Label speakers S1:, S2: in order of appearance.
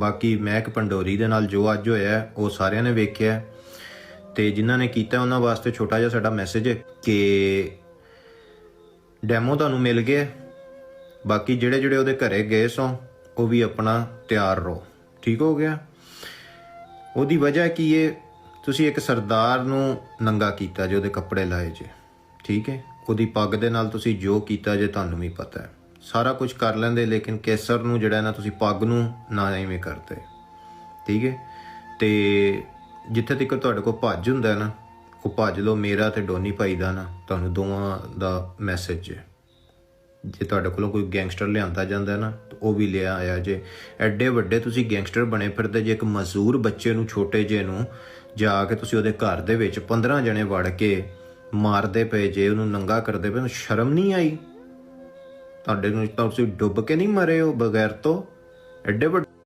S1: ਬਾਕੀ ਮਹਿਕ ਪੰਡੋਰੀ ਦੇ ਨਾਲ ਜੋ ਅੱਜ ਹੋਇਆ, ਉਹ ਸਾਰਿਆਂ ਨੇ ਵੇਖਿਆ। ਹੈ। ਤੇ ਜਿਨ੍ਹਾਂ ਨੇ ਕੀਤਾ, ਉਹਨਾਂ ਵਾਸਤੇ ਛੋਟਾ ਜਿਹਾ ਸਾਡਾ ਮੈਸੇਜ ਹੈ ਕਿ ਡੈਮੋ ਤੁਹਾਨੂੰ ਮਿਲ ਗਿਆ। ਬਾਕੀ ਜਿਹੜੇ ਜਿਹੜੇ ਉਹਦੇ ਘਰੇ ਗਏ ਸੋ, ਉਹ ਵੀ ਆਪਣਾ ਤਿਆਰ ਰਹੋ। ਠੀਕ ਹੋ ਗਿਆ? ਉਹਦੀ ਵਜ੍ਹਾ ਕੀ ਹੈ ਤੁਸੀਂ ਇੱਕ ਸਰਦਾਰ ਨੂੰ ਨੰਗਾ ਕੀਤਾ ਜੇ, ਉਹਦੇ ਕੱਪੜੇ ਲਾਏ ਜੇ। ਠੀਕ ਹੈ ਉਹਦੀ ਪੱਗ ਦੇ ਨਾਲ ਤੁਸੀਂ ਜੋ ਕੀਤਾ ਜੇ, ਤੁਹਾਨੂੰ ਵੀ ਪਤਾ ਹੈ। ਸਾਰਾ ਕੁਝ ਕਰ ਲੈਂਦੇ, ਲੇਕਿਨ ਕੇਸਰ ਨੂੰ ਜਿਹੜਾ ਨਾ ਤੁਸੀਂ ਪੱਗ ਨੂੰ ਨਾ ਐਵੇਂ ਕਰਦੇ। ਠੀਕ ਹੈ? ਤੇ ਜਿੱਥੇ ਤੱਕ ਤੁਹਾਡੇ ਕੋਲ ਭੱਜ ਹੁੰਦਾ ਨਾ, ਉਹ ਭੱਜ ਲਓ ਮੇਰਾ ਤੇ ਡੋਨੀ ਭਾਈ ਦਾ ਨਾ, ਤੁਹਾਨੂੰ ਦੋਵਾਂ ਦਾ ਮੈਸੇਜ ਹੈ। ਜੇ ਤੁਹਾਡੇ ਕੋਲੋਂ ਕੋਈ ਗੈਂਗਸਟਰ ਲਿਆਂਦਾ ਜਾਂਦਾ ਨਾ ਉਹ ਵੀ ਲਿਆ ਆਇਆ ਜੇ। ਐਡੇ ਵੱਡੇ ਤੁਸੀਂ ਗੈਂਗਸਟਰ ਬਣੇ ਫਿਰਦੇ, ਜੇ ਇੱਕ ਮਜ਼ਦੂਰ ਬੱਚੇ ਨੂੰ, ਛੋਟੇ ਜੇ ਨੂੰ ਜਾ ਕੇ ਤੁਸੀਂ ਉਹਦੇ ਘਰ ਦੇ ਵਿੱਚ 15 ਜਣੇ ਵੜ ਕੇ ਮਾਰਦੇ ਪਏ, ਜੇ ਉਹਨੂੰ ਨੰਗਾ ਕਰਦੇ ਪਏ ਤੁਹਾਨੂੰ ਸ਼ਰਮ ਨਹੀਂ ਆਈ? ਤੁਹਾਡੇ ਨੂੰ ਤਾਂ ਤੁਸੀਂ ਡੁੱਬ ਕੇ ਨਹੀਂ ਮਰੇ ਹੋ ਬਗੈਰ ਤੋਂ? ਐਡੇ ਵੱਡੇ